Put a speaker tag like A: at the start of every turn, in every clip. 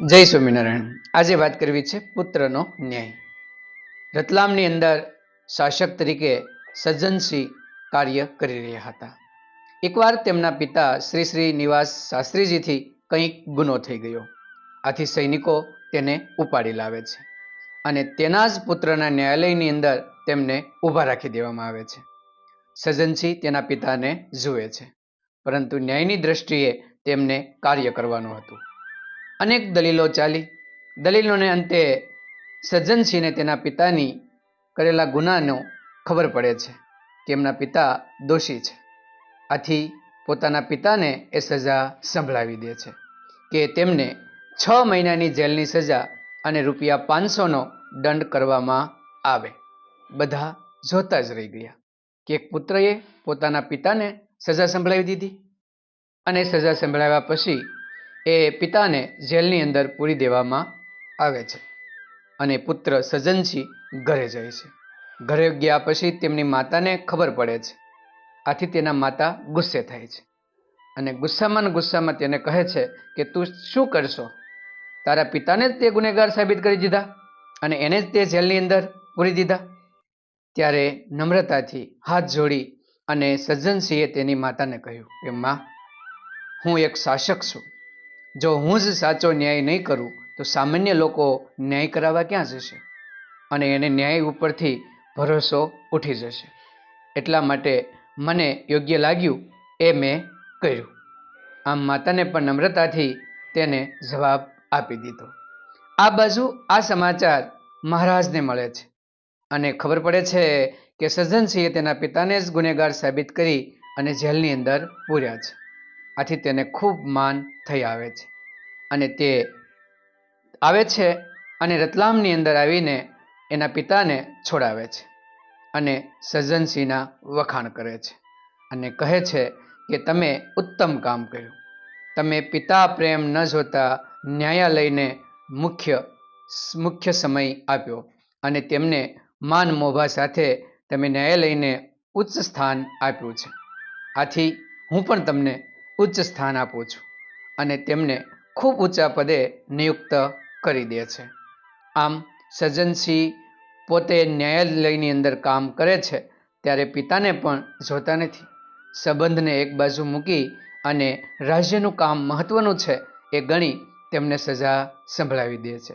A: જય સ્વામિનારાયણ. આજે વાત કરવી છે પુત્રનો ન્યાય. રતલામની અંદર શાસક તરીકે સજ્જનસિંહ કાર્ય કરી રહ્યા હતા. એકવાર તેમના પિતા શ્રી શ્રી નિવાસ શાસ્ત્રીજીથી કંઈક ગુનો થઈ ગયો. આથી સૈનિકો તેને ઉપાડી લાવે છે અને તેના જ પુત્રના ન્યાયાલયની અંદર તેમને ઊભા રાખી દેવામાં આવે છે. સજ્જનસિંહ તેના પિતાને જુએ છે, પરંતુ ન્યાયની દ્રષ્ટિએ તેમને કાર્ય કરવાનું હતું. અનેક દલીલો ચાલી. દલીલોને અંતે સજ્જનસિંહને તેના પિતાની કરેલા ગુનાનો ખબર પડે છે કે એમના પિતા દોષી છે. આથી પોતાના પિતાને એ સજા સંભળાવી દે છે કે તેમને છ મહિનાની જેલની સજા અને રૂપિયા પાંચસોનો દંડ કરવામાં આવે. બધા જોતા જ રહી ગયા કે એક પુત્રએ પોતાના પિતાને સજા સંભળાવી દીધી અને સજા સંભળાવ્યા પછી એ પિતાને જેલની અંદર પૂરી દેવામાં આવે છે અને પુત્ર સજ્જનસિંહ ઘરે જાય છે. ઘરે ગયા પછી તેમની માતાને ખબર પડે છે. આથી તેના માતા ગુસ્સે થાય છે અને ગુસ્સામાં ને ગુસ્સામાં તેને કહે છે કે તું શું કરશો? તારા પિતાને જ તે ગુનેગાર સાબિત કરી દીધા અને એને જ તે જેલની અંદર પૂરી દીધા. ત્યારે નમ્રતાથી હાથ જોડી અને સજ્જનસિંહે તેની માતાને કહ્યું કે, માં, હું એક શાસક છું. જો હું જ સાચો ન્યાય નહીં કરું, તો સામાન્ય લોકો ન્યાય કરાવવા ક્યાં જશે? અને એને ન્યાય ઉપરથી ભરોસો ઉઠી જશે. એટલા માટે મને યોગ્ય લાગ્યું એ મેં કર્યું. આમ માતાને પણ નમ્રતાથી તેને જવાબ આપી દીધો. આ બાજુ આ સમાચાર મહારાજને મળે છે. અને ખબર પડે છે કે સજ્જનસિંહે તેના પિતાને જ ગુનેગાર સાબિત કરી અને જેલની અંદર પૂર્યા છે. આથી તેને ખૂબ માન થઈ આવે છે. અને તે આવે છે અને રતલામની અંદર આવીને એના પિતાને છોડાવે છે અને સજ્જનસિંહના વખાણ કરે છે અને કહે છે કે તમે ઉત્તમ કામ કર્યું. તમે પિતા પ્રેમ ન જોતા ન્યાયાલયને મુખ્ય મુખ્ય સમય આપ્યો અને તેમને માન મોભા સાથે તમે ન્યાયાલયને ઉચ્ચ સ્થાન આપ્યું છે. આથી હું પણ તમને ઉચ્ચ સ્થાન આપું છું અને તેમને ખૂબ ઊંચા પદે નિયુક્ત કરી દે છે. આમ સજ્જનસિંહ પોતે ન્યાયાલયની અંદર કામ કરે છે ત્યારે પિતાને પણ જોતા નથી. સંબંધને એક બાજુ મૂકી અને રાજ્યનું કામ મહત્વનું છે એ ગણી તેમને સજા સંભળાવી દે છે.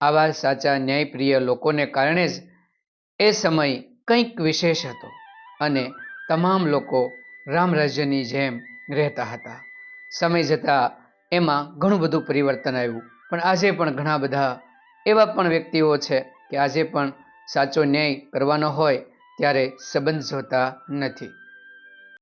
A: આવા સાચા ન્યાયપ્રિય લોકોને કારણે જ એ સમય કંઈક વિશેષ હતો અને તમામ લોકો રામ રાજ્યની જેમ રહેતા હતા. સમય જતાં એમાં ઘણું બધું પરિવર્તન આવ્યું. પણ આજે પણ ઘણા બધા એવા પણ વ્યક્તિઓ છે કે આજે પણ સાચો ન્યાય કરવાનો હોય ત્યારે સંબંધ જોતા નથી.